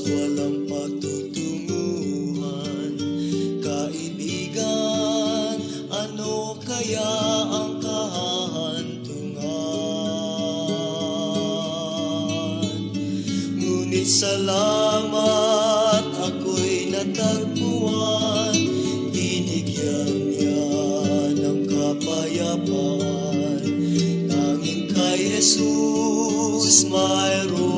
Diyos walang patutunguhan Kaibigan, ano kaya ang kahantungan? Ngunit salamat ako'y natagpuan. Binigyan niya ng kapayapaan. Tanging kay Jesus mayroon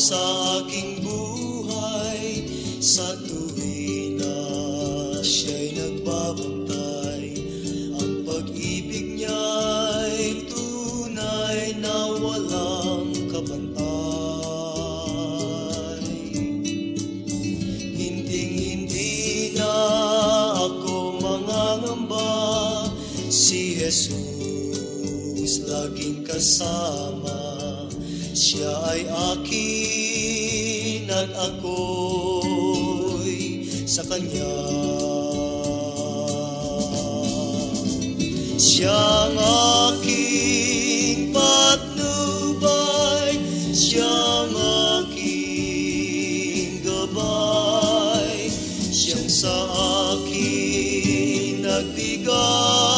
sa aking buhay Sa tuwing na siya'y nagbabantay. Ang pag-ibig niya'y tunay na walang kabantay. Hinding-hindi na ako mangangamba Si Jesus laging kasama Siya ay akin at ako'y sa Kanya. Siyang aking patnubay Siyang aking gabay Siyang sa akin nagbigay